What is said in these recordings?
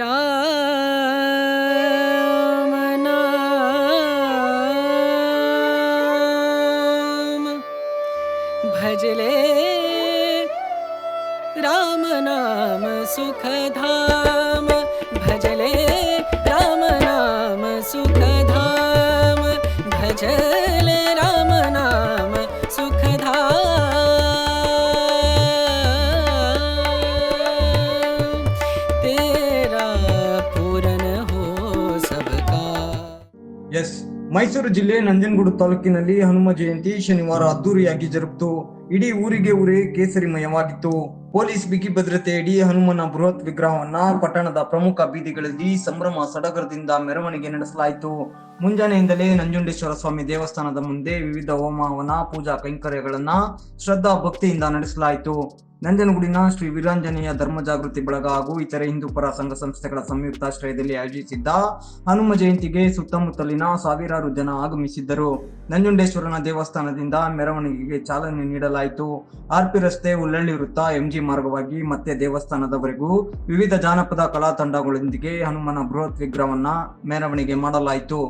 राम भजले राम नाम सुखधाम। भजले राम नाम सुखधाम। भजले ಎಸ್. ಮೈಸೂರು ಜಿಲ್ಲೆ ನಂಜನಗೂಡು ತಾಲೂಕಿನಲ್ಲಿ ಹನುಮ ಜಯಂತಿ ಶನಿವಾರ ಅದ್ದೂರಿಯಾಗಿ ಜರುಗಿತು. ಇಡೀ ಊರಿಗೆ ಊರೇ ಕೇಸರಿಮಯವಾಗಿತ್ತು ಪೊಲೀಸ್ ಬಿಗಿ ಭದ್ರತೆಯಡಿ ಹನುಮನ ಬೃಹತ್ ವಿಗ್ರಹವನ್ನ ಪಟ್ಟಣದ ಪ್ರಮುಖ ಬೀದಿಗಳಲ್ಲಿ ಸಂಭ್ರಮ ಸಡಗರದಿಂದ ಮೆರವಣಿಗೆ ನಡೆಸಲಾಯಿತು. ಮುಂಜಾನೆಯಿಂದಲೇ ನಂಜುಂಡೇಶ್ವರ ಸ್ವಾಮಿ ದೇವಸ್ಥಾನದ ಮುಂದೆ ವಿವಿಧ ಹೋಮ ಹವನ ಪೂಜಾ ಕೈಂಕರ್ಯಗಳನ್ನ ಶ್ರದ್ಧಾ ಭಕ್ತಿಯಿಂದ ನಡೆಸಲಾಯಿತು. ನಂಜನಗೂಡಿನ ಶ್ರೀ ವೀರಾಂಜನೇಯ ಧರ್ಮ ಜಾಗೃತಿ ಬಳಗ ಹಾಗೂ ಇತರೆ ಹಿಂದೂ ಪರ ಸಂಘ ಸಂಸ್ಥೆಗಳ ಸಂಯುಕ್ತಾಶ್ರಯದಲ್ಲಿ ಆಯೋಜಿಸಿದ್ದ ಹನುಮ ಜಯಂತಿಗೆ ಸುತ್ತಮುತ್ತಲಿನ ಸಾವಿರಾರು ಜನ ಆಗಮಿಸಿದ್ದರು. ನಂಜುಂಡೇಶ್ವರನ ದೇವಸ್ಥಾನದಿಂದ ಮೆರವಣಿಗೆಗೆ ಚಾಲನೆ ನೀಡಲಾಯಿತು. ಆರ್ಪಿ ರಸ್ತೆ ಉಲ್ಲಳ್ಳಿ ವೃತ್ತ ಎಂಜಿ ಮಾರ್ಗವಾಗಿ ಮತ್ತೆ ದೇವಸ್ಥಾನದವರೆಗೂ ವಿವಿಧ ಜಾನಪದ ಕಲಾ ತಂಡಗಳೊಂದಿಗೆ ಹನುಮನ ಬೃಹತ್ ವಿಗ್ರಹವನ್ನ ಮೆರವಣಿಗೆ ಮಾಡಲಾಯಿತು.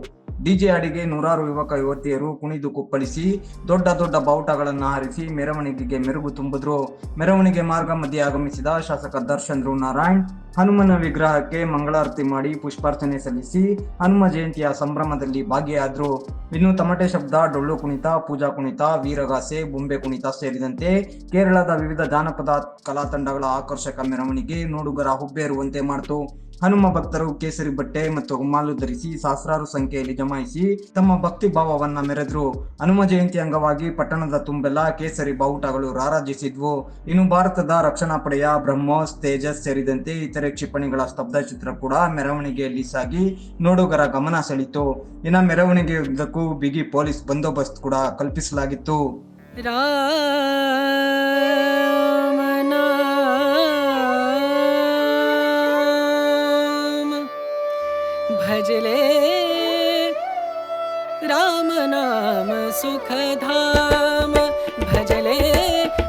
ಡಿಜೆ ಅಡಿಗೆ ನೂರಾರು ಯುವಕ ಯುವತಿಯರು ಕುಣಿದು ಕುಪ್ಪಳಿಸಿ ದೊಡ್ಡ ದೊಡ್ಡ ಬಾವುಟಗಳನ್ನು ಹಾರಿಸಿ ಮೆರವಣಿಗೆಗೆ ಮೆರುಗು ತುಂಬಿದ್ರು. ಮೆರವಣಿಗೆ ಮಾರ್ಗ ಮಧ್ಯೆ ಆಗಮಿಸಿದ ಶಾಸಕ ದರ್ಶನ್ ಧ್ರುವ ನಾರಾಯಣ್, ಹನುಮನ ವಿಗ್ರಹಕ್ಕೆ ಮಂಗಳಾರತಿ ಮಾಡಿ ಪುಷ್ಪಾರ್ಚನೆ ಸಲ್ಲಿಸಿ ಹನುಮ ಜಯಂತಿಯ ಸಂಭ್ರಮದಲ್ಲಿ ಭಾಗಿಯಾದ್ರು. ಇನ್ನು ತಮಟೆ ಶಬ್ದ, ಡೊಳ್ಳು ಕುಣಿತ, ಪೂಜಾ ಕುಣಿತ, ವೀರಗಾಸೆ, ಬೊಂಬೆ ಕುಣಿತ ಸೇರಿದಂತೆ ಕೇರಳದ ವಿವಿಧ ಜಾನಪದ ಕಲಾ ತಂಡಗಳ ಆಕರ್ಷಕ ಮೆರವಣಿಗೆ ನೋಡುಗರ ಹುಬ್ಬೇರುವಂತೆ ಮಾಡಿತು. ಹನುಮ ಭಕ್ತರು ಕೇಸರಿ ಬಟ್ಟೆ ಮತ್ತು ಹುಮ್ಮಾಲು ಧರಿಸಿ ಸಹಸ್ರಾರು ಸಂಖ್ಯೆಯಲ್ಲಿ ಜಮಾಯಿಸಿ ತಮ್ಮ ಭಕ್ತಿ ಭಾವವನ್ನ ಮೆರೆದ್ರು. ಹನುಮ ಜಯಂತಿ ಅಂಗವಾಗಿ ಪಟ್ಟಣದ ತುಂಬೆಲ್ಲ ಕೇಸರಿ ಬಾವುಟಗಳು ರಾರಾಜಿಸಿದ್ವು. ಇನ್ನು ಭಾರತದ ರಕ್ಷಣಾ ಪಡೆಯ ಬ್ರಹ್ಮೋಸ್ ತೇಜಸ್ ಸೇರಿದಂತೆ ಇತರೆ ಕ್ಷಿಪಣಿಗಳ ಸ್ತಬ್ಧ ಚಿತ್ರ ಕೂಡ ಮೆರವಣಿಗೆಯಲ್ಲಿ ಸಾಗಿ ನೋಡುಗರ ಗಮನ ಸೆಳಿತು ಇನ್ನು ಮೆರವಣಿಗೆಯುದ್ದಕ್ಕೂ ಬಿಗಿ ಪೊಲೀಸ್ ಬಂದೋಬಸ್ತ್ ಕೂಡ ಕಲ್ಪಿಸಲಾಗಿತ್ತು. सुखधाम। भजले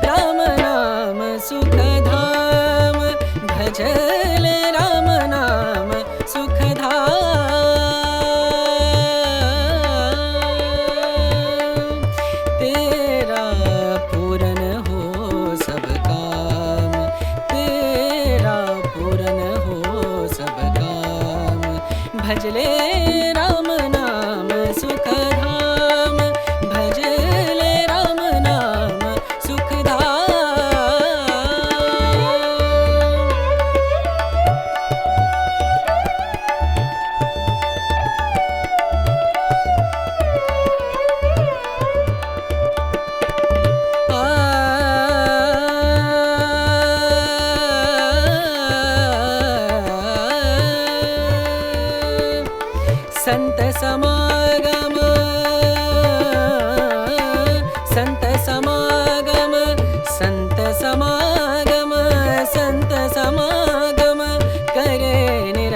राम नाम सुखधाम। भजले राम नाम सुखधाम। तेरा पूरन हो सब काम। तेरा पूरन हो सब काम। भजले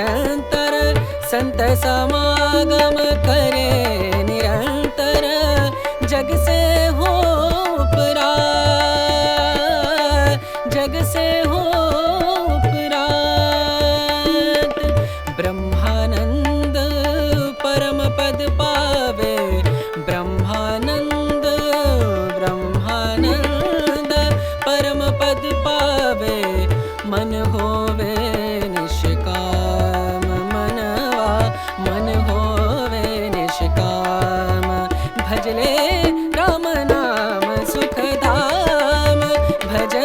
निरंतर संत समागम करे निरंतर जग से हो उपरा जग से हो रे राम नाम सुखदाम। भज